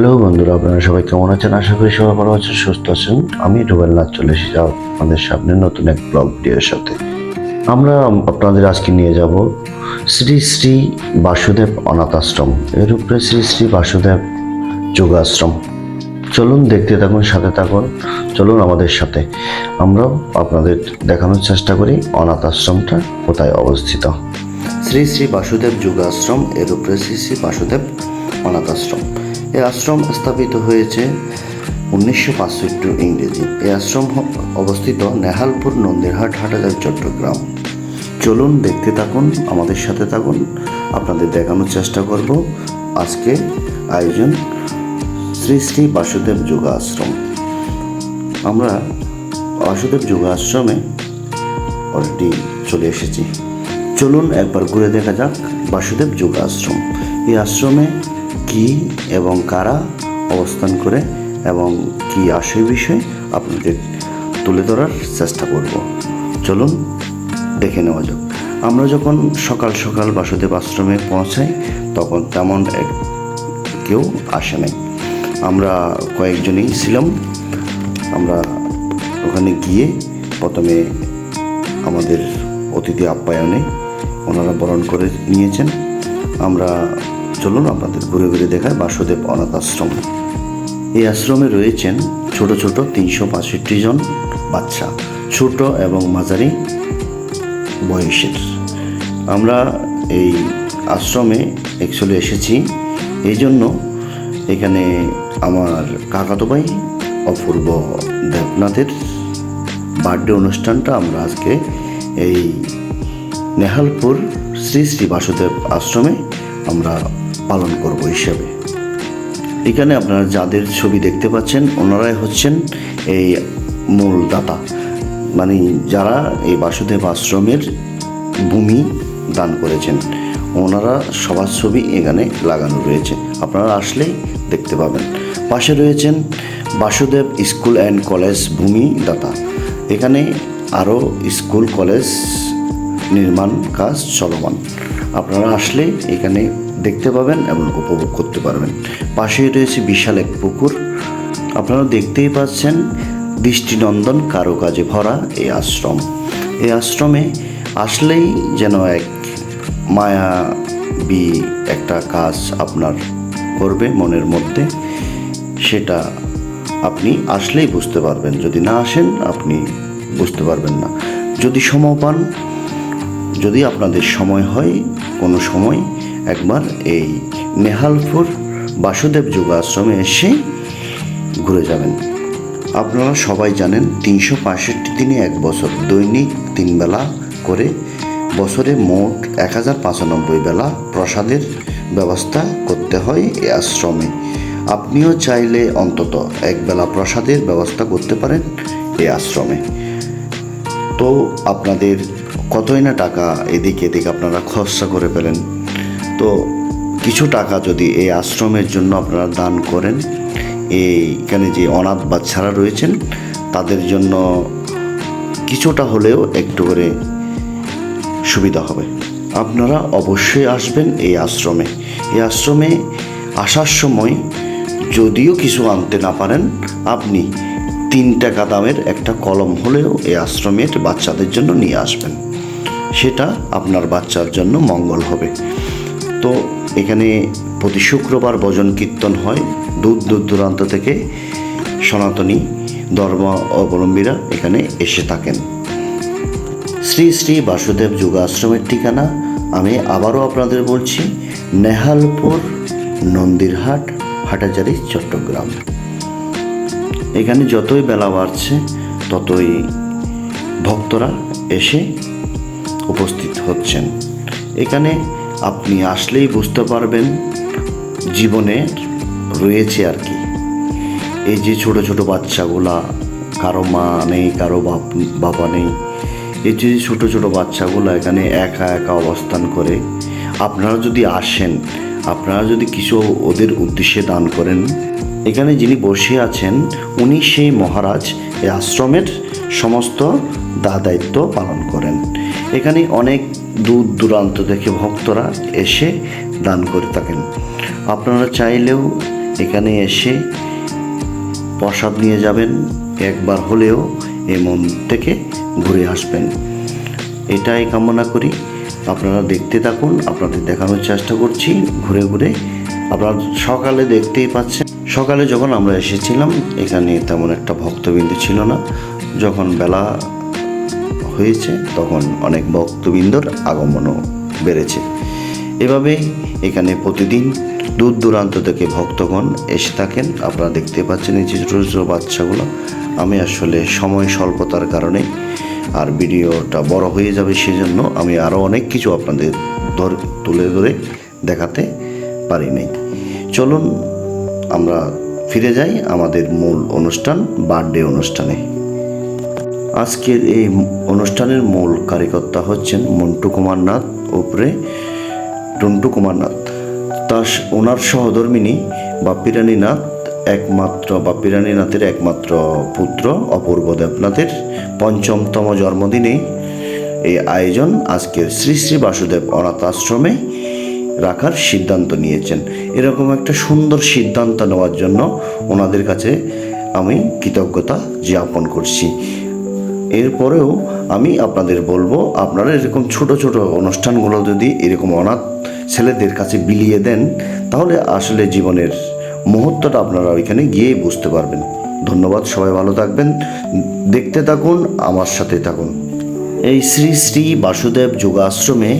Hello বন্ধুরা, আপনারা সবাই কেমন আছেন? আশা করি সবাই ভালো আছেন, সুস্থ আছেন। আমি রুবেল নাথ চলে এসেছি আপনাদের সামনে নতুন এক ব্লগ ভিডিওর সাথে। আমরা আপনাদের আজকে নিয়ে যাব শ্রী শ্রী বাসুদেব অনাথ আশ্রম এর উপরে শ্রী শ্রী বাসুদেব যোগাশ্রম। চলুন দেখতে থাকুন, সাথে থাকুন, চলুন আমাদের সাথে। আমরাও আপনাদের দেখানোর চেষ্টা করি অনাথ আশ্রমটা কোথায় অবস্থিত। শ্রী শ্রী বাসুদেব যোগাশ্রম, এর উপরে শ্রী শ্রী বাসুদেব অনাথ আশ্রম এই আশ্রম স্থাপিত হয়েছে উনিশশো পাঁচষট্টি ইংরেজি। এই আশ্রম অবস্থিত নেহালপুর নন্দিরহাট হাটাজার চট্টগ্রাম। চলুন দেখতে থাকুন, আমাদের সাথে থাকুন। আপনাদের দেখানোর চেষ্টা করব আজকে আয়োজন শ্রী শ্রী বাসুদেব যোগা আশ্রম আমরা বাসুদেব যোগা আশ্রমে অলরেডি চলে এসেছি। চলুন একবার ঘুরে দেখা যাক বাসুদেব যোগা আশ্রম এই আশ্রমে কি এবং কারা অবস্থান করে এবং কি আসে বিষয় আপনাদের তুলে ধরার চেষ্টা করব। চলুন, দেখে নেওয়া যাক। আমরা যখন সকাল সকাল বাসুদেব আশ্রমে পৌঁছাই, তখন তেমন এক কেউ আসে নাই। আমরা কয়েকজনই ছিলাম। আমরা ওখানে গিয়ে প্রথমে আমাদের অতিথি আপ্যায়নে ওনারা বরণ করে নিয়েছেন। আমরা চলুন আপনাদের ঘুরে ঘুরে দেখায় বাসুদেব অনাথ আশ্রম। এই আশ্রমে রয়েছেন ছোট ছোট তিনশো পঁয়ষট্টি জন বাচ্চা, ছোট এবং মাঝারি বয়সের। আমরা এই আশ্রমে অ্যাকচুয়ালি এসেছি। এই জন্য এখানে আমার কাকাতো ভাই, অপূর্ব দেবনাথের বার্থডে অনুষ্ঠানটা আমরা আজকে এই নেহালপুর শ্রী শ্রী বাসুদেব আশ্রমে আমরা পালন করব হিসাবে। এখানে আপনারা যাদের ছবি দেখতে পাচ্ছেন, ওনারাই হচ্ছেন এই মূল দাতা মানে যারা এই বাসুদেব আশ্রমের ভূমি দান করেছেন, ওনারা সবার ছবি এখানে লাগানো রয়েছে। আপনারা আসলেই দেখতে পাবেন। পাশে রয়েছেন বাসুদেব স্কুল অ্যান্ড কলেজ ভূমি দাতা এখানে আরও স্কুল, কলেজ নির্মাণ কাজ চলমান। আপনারা আসলে এখানে দেখতে পাবেন এবং উপভোগ করতে পারবেন। পাশেই রয়েছে বিশাল এক পুকুর। আপনারা দেখতেই পাচ্ছেন দৃষ্টিনন্দন কারুকাজে ভরা এই আশ্রম। এই আশ্রমে আসলেই যেন এক মায়াবী একটা কাজ আপনার করবে মনের মধ্যে। সেটা আপনি আসলেই বুঝতে পারবেন। যদি না আসেন, আপনি বুঝতে পারবেন না। যদি সময় পান, যদি আপনাদের সময় হয় কোনো সময় একবার এই নেহালপুর বাসুদেব যোগাশ্রমে এসে ঘুরে যাবেন। আপনারা সবাই জানেন তিনশো পঁয়ষট্টি দিনে এক বছর দৈনিক তিন বেলা করে বছরে মোট এক হাজার পঁচানব্বই বেলা প্রসাদের ব্যবস্থা করতে হয় এই আশ্রমে। আপনিও চাইলে অন্তত এক বেলা প্রসাদের ব্যবস্থা করতে পারেন এই আশ্রমে। তো আপনাদের, কতই না টাকা এদিকে এদিকে আপনারা খরচা করে ফেলেন। তো কিছু টাকা যদি এই আশ্রমের জন্য আপনারা দান করেন, এইখানে যে অনাথ বাচ্চারা রয়েছেন, তাদের জন্য কিছুটা হলেও একটু করে সুবিধা হবে। আপনারা অবশ্যই আসবেন এই আশ্রমে। এই আশ্রমে আসার সময় যদিও কিছু আনতে না পারেন, আপনি তিন টাকা দামের একটা কলম হলেও এই আশ্রমের বাচ্চাদের জন্য নিয়ে আসবেন। সেটা আপনার বাচ্চার জন্য মঙ্গল হবে। তো এখানে প্রতি শুক্রবার ভজন কীর্তন হয়। দূর দূর দূরান্ত থেকে সনাতনী ধর্ম অবলম্বীরা এখানে এসে থাকেন। শ্রী শ্রী বাসুদেব যোগাশ্রমের ঠিকানা আমি আবারও আপনাদের বলছি, নেহালপুর, নন্দিরহাট, হাটাজারি, চট্টগ্রাম। এখানে যতই বেলা বাড়ছে, ততই ভক্তরা এসে উপস্থিত হচ্ছেন। এখানে আপনি আসলেই বুঝতে পারবেন, জীবনে রয়েছে আর কি। এই যে ছোট ছোট বাচ্চাগুলা, কারও মা নেই, কারও বাপ, বাবা নেই, এই যে ছোট ছোট বাচ্চাগুলো এখানে একা একা অবস্থান করে, আপনারা যদি আসেন, আপনারা যদি কিছু ওদের উদ্দেশ্যে দান করেন এখানে যিনি বসে আছেন, উনি সেই মহারাজ। এই আশ্রমের সমস্ত দা দায়িত্ব পালন করেন। এখানে অনেক দূর দূরান্ত থেকে ভক্তরা এসে দান করে থাকেন। আপনারা চাইলেও এখানে এসে প্রসাদ নিয়ে যাবেন, একবার হলেও এই মন থেকে ঘুরে আসবেন। এটাই কামনা করি। আপনারা দেখতে থাকুন, আপনাদের দেখানোর চেষ্টা করছি, ঘুরে ঘুরে আপনারা সকালে দেখতেই পাচ্ছেন। সকালে যখন আমরা এসেছিলাম, এখানে তেমন একটা ভক্তবিন্দু ছিল না। যখন বেলা হয়েছে, তখন অনেক ভক্তবৃন্দর আগমনও বেড়েছে। এভাবেই এখানে প্রতিদিন দূর দূরান্ত থেকে ভক্তগণ এসে থাকেন। আপনারা দেখতে পাচ্ছেন এই যে ছোটো ছোটো বাচ্চাগুলো। আমি আসলে সময় স্বল্পতার কারণে আর ভিডিওটা বড় হয়ে যাবে সেজন্য আমি আরও অনেক কিছু আপনাদের ধর তুলে ধরে দেখাতে পারি নাই। চলুন, আমরা ফিরে যাই আমাদের মূল অনুষ্ঠান, বার্থডে অনুষ্ঠানে। আজকের এই অনুষ্ঠানের মূল কারিকর্তা হচ্ছেন মন্টু কুমার নাথ উপরে টন্টু কুমার নাথ। তার ওনার সহধর্মিনী বাপ্পিরানী নাথ একমাত্র, বাপ্পিরানী নাথের একমাত্র পুত্র অপূর্ব দেবনাথের পঞ্চমতম জন্মদিনে এই আয়োজন আজকের শ্রী শ্রী বাসুদেব অনাথ আশ্রমে রাখার সিদ্ধান্ত নিয়েছেন। এরকম একটা সুন্দর সিদ্ধান্ত নেওয়ার জন্য ওনাদের কাছে আমি কৃতজ্ঞতা জ্ঞাপন করছি। এরপরেও আমি আপনাদের বলব, আপনারা এরকম ছোট ছোট অনুষ্ঠানগুলো যদি এরকম অনাথ ছেলেদের কাছে বিলিয়ে দেন, তাহলে আসলে জীবনের মুহূর্তটা আপনারা ওইখানে গিয়ে বুঝতে পারবেন। ধন্যবাদ, সবাই ভালো থাকবেন। দেখতে থাকুন, আমার সাথে থাকুন। এই শ্রী শ্রী বাসুদেব যোগাশ্রমে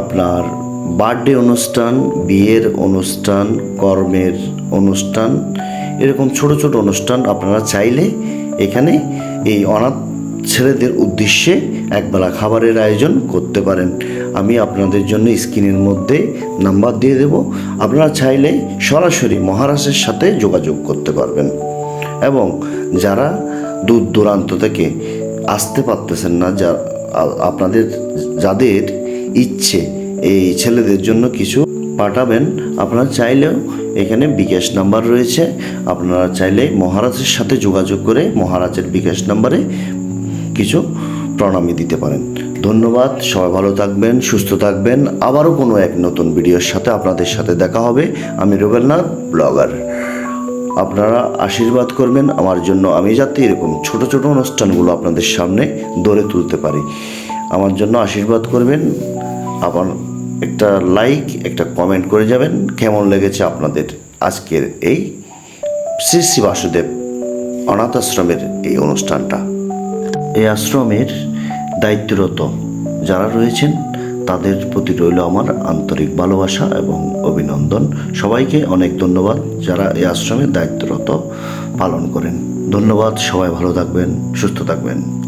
আপনার বার্থডে অনুষ্ঠান, বিয়ের অনুষ্ঠান, কর্মের অনুষ্ঠান, এরকম ছোট ছোট অনুষ্ঠান আপনারা চাইলে এখানে এই অনাথ ছেলেদের উদ্দেশ্যে একবেলা খাবারের আয়োজন করতে পারেন। আমি আপনাদের জন্য স্ক্রিনের মধ্যে নাম্বার দিয়ে দেব। আপনারা চাইলে সরাসরি মহারাজের সাথে যোগাযোগ করতে পারবেন। এবং যারা দূর দূরান্ত থেকে আসতে পারতেছেন না, যা আপনাদের, যাদের ইচ্ছে এই ছেলেদের জন্য কিছু পাঠাবেন। আপনারা চাইলেও এখানে বিকাশ নাম্বার রয়েছে। আপনারা চাইলে মহারাজের সাথে যোগাযোগ করে মহারাজের বিকাশ নাম্বারে কিছু প্রণামী দিতে পারেন। ধন্যবাদ, সবাই ভালো থাকবেন, সুস্থ থাকবেন। আবারও কোনো এক নতুন ভিডিওর সাথে আপনাদের সাথে দেখা হবে। আমি রুবেলনাথ, ব্লগার। আপনারা আশীর্বাদ করবেন, আমার জন্য আমি যাতে এরকম ছোট ছোট অনুষ্ঠানগুলো আপনাদের সামনে ধরে তুলতে পারি। আমার জন্য আশীর্বাদ করবেন, আবার একটা লাইক একটা কমেন্ট করে যাবেন। কেমন লেগেছে আপনাদের আজকের এই শ্রী শ্রী বাসুদেব অনাথ আশ্রমের এই অনুষ্ঠানটা? এই আশ্রমের দায়িত্বরত যারা রয়েছেন, তাদের প্রতি রইল আমার আন্তরিক ভালোবাসা এবং অভিনন্দন। সবাইকে অনেক ধন্যবাদ যারা এই আশ্রমের দায়িত্বরত পালন করেন। ধন্যবাদ, সবাই ভালো থাকবেন, সুস্থ থাকবেন।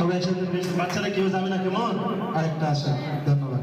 সবাই একসাথে বাচ্চারা কেউ যাবে না কেমন? আরেকটা আসা ধন্যবাদ।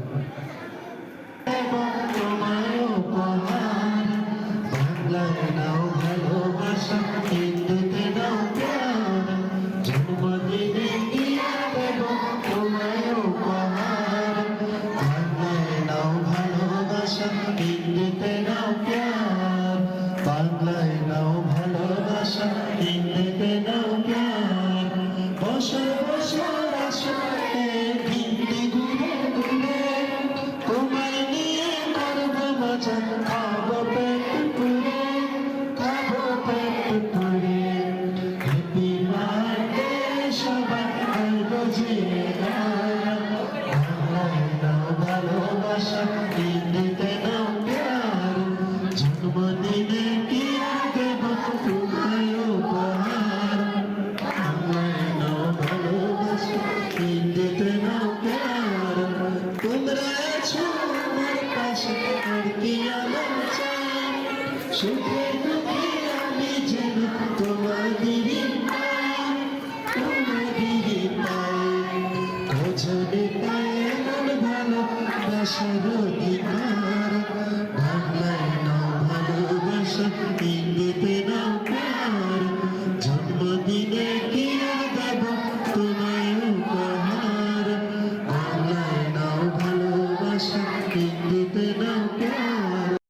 Krishna